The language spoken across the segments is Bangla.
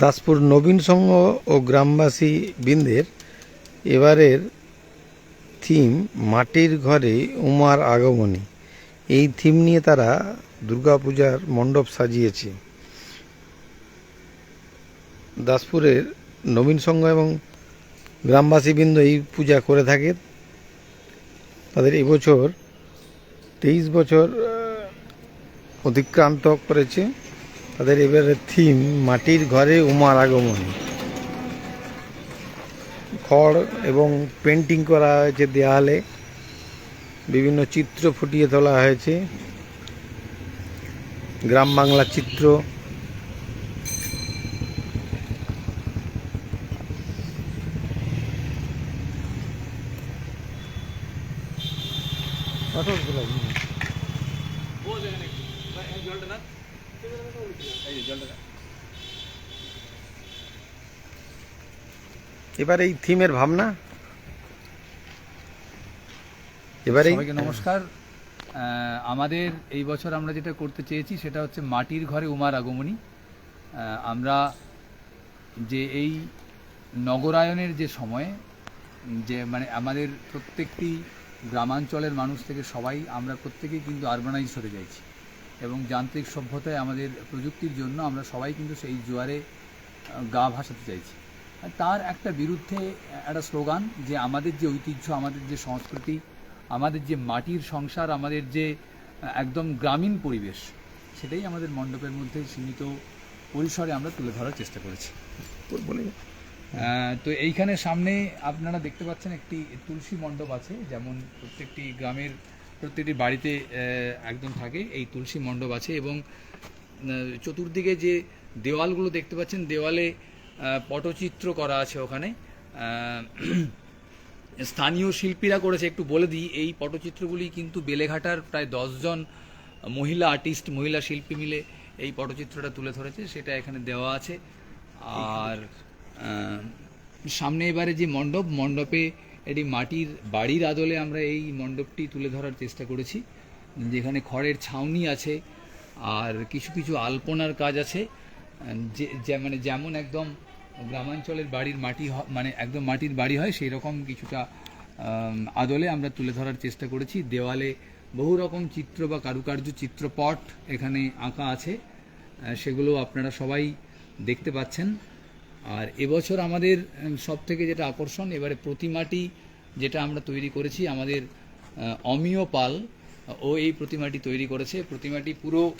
দাসপুর নবীন সংঘ ও গ্রামবাসী বৃন্দের এবারের থিম মাটির ঘরে উমার আগমনী। এই থিম নিয়ে তারা দুর্গাপূজার মণ্ডপ সাজিয়েছে। দাসপুরের নবীন সংঘ এবং গ্রামবাসীবৃন্দ এই পূজা করে থাকে। তাদের এবছর তেইশ বছর অতিক্রান্ত করেছে। তাদের এবারে থিম মাটির ঘরে উমার আগমনী। খড় এবং পেন্টিং করা হয়েছে দেয়ালে। বিভিন্ন চিত্র ফুটিয়ে তোলা হয়েছে। গ্রাম বাংলা চিত্র। এবার এই থিমের ভাবনা? এবারে নমস্কার। আমাদের এই বছর আমরা যেটা করতে চেয়েছি সেটা হচ্ছে মাটির ঘরে উমার আগমনী। আমরা যে এই নগরায়নের যে সময়, যে মানে আমাদের প্রত্যেকটি গ্রামাঞ্চলের মানুষ থেকে সবাই, আমরা প্রত্যেকেই কিন্তু আরবানাইজ হতে চাইছি। এবং যান্ত্রিক সভ্যতায় আমাদের প্রযুক্তির জন্য আমরা সবাই কিন্তু সেই জোয়ারে গা ভাসাতে চাইছি। আর তার একটা বিরুদ্ধে একটা স্লোগান যে আমাদের যে ঐতিহ্য আমাদের যে সংস্কৃতি আমাদের যে মাটির সংসার আমাদের যে একদম গ্রামীণ পরিবেশ সেটাই আমাদের মণ্ডপের মধ্যে সীমিত পরিসরে আমরা তুলে ধরার চেষ্টা করেছি। বলে তো এইখানে সামনে আপনারা দেখতে পাচ্ছেন একটি তুলসী মণ্ডপ আছে যেমন প্রত্যেকটি গ্রামের প্রত্যেকটি বাড়িতে একদম থাকে। এই তুলসী মণ্ডপ আছে এবং চতুর্দিকে যে দেওয়ালগুলো দেখতে পাচ্ছেন, দেওয়ালে পটচিত্র করা আছে ওখানে। স্থানীয় শিল্পীরা করেছে, একটু বলে দিই, এই পটচিত্রগুলি কিন্তু বেলেঘাটার প্রায় দশজন মহিলা আর্টিস্ট, মহিলা শিল্পী মিলে এই পটচিত্রটা তুলে ধরেছে, সেটা এখানে দেওয়া আছে। আর সামনে এবারে যে মণ্ডপ, মণ্ডপে এটি মাটির বাড়ির আদলে আমরা এই মণ্ডপটি তুলে ধরার চেষ্টা করেছি, যেখানে খড়ের ছাউনি আছে আর কিছু কিছু আলপনার কাজ আছে। যে মানে যেমন একদম গ্রামাঞ্চলের বাড়ির মাটি মানে একদম মাটির বাড়ি হয় সেই রকম কিছুটা আদলে আমরা তুলে ধরার চেষ্টা করেছি। দেওয়ালে বহু রকম চিত্র বা কারুকার্য চিত্রপট এখানে আঁকা আছে। সেগুলো আপনারা সবাই দেখতে পাচ্ছেন। আর এবছর আমাদের সব থেকে যেটা আকর্ষণ, এবারে প্রতিমাটি যেটা আমরা তৈরি করেছি, আমাদের অমিয় পাল, ও এই প্রতিমাটি তৈরি করেছে। প্রতিমাটি পুরো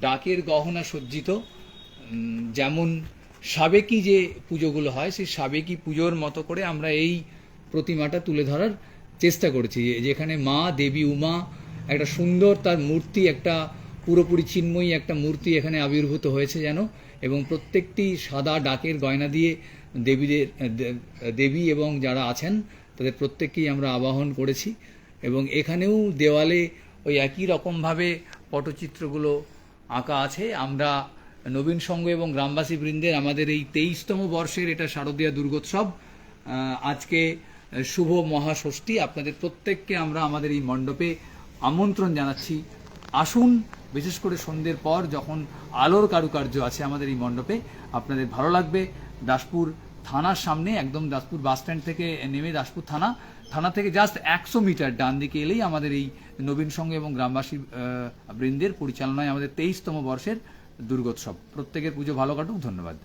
ডাকের গহনা সজ্জিত। যেমন সাবেকি যে পুজোগুলো হয়, সেই সাবেকি পুজোর মতো করে আমরা এই প্রতিমাটা তুলে ধরার চেষ্টা করেছি। যেখানে মা দেবী উমা একটা সুন্দর তার মূর্তি, একটা পুরোপুরি চিন্ময়ী একটা মূর্তি এখানে আবির্ভূত হয়েছে যেন, এবং প্রত্যেকটি সাদা ডাকের গয়না দিয়ে দেবীদের দেবী এবং যারা আছেন, তাদের প্রত্যেককেই আমরা আবাহন করেছি। এবং এখানেও দেওয়ালে ওই একই রকমভাবে পটচিত্রগুলো আঁকা আছে। আমরা নবীন সংঘ এবং গ্রামবাসী বৃন্দের আমাদের এই তেইশতম বর্ষের এটা শারদীয়া দুর্গোৎসব আজকে শুভ মহাষষ্ঠী। আপনাদের প্রত্যেককে আমরা আমাদের এই মণ্ডপে আমন্ত্রণ জানাচ্ছি। আসুন বিশেষ করে সন্ধ্যের পর যখন আলোর কারুকার্য আছে আমাদের এই মণ্ডপে, আপনাদের ভালো লাগবে। দাসপুর থানার সামনে, একদম দাসপুর বাস স্ট্যান্ড থেকে নেমে দাসপুর থানা। থানা থেকে জাস্ট একশো মিটার ডান দিকে এলেই আমাদের এই নবীন সঙ্গে এবং গ্রামবাসী বৃন্দের পরিচালনায় আমাদের তেইশতম বর্ষের দুর্গোৎসব। প্রত্যেকের পুজো ভালো কাটুক, ধন্যবাদ।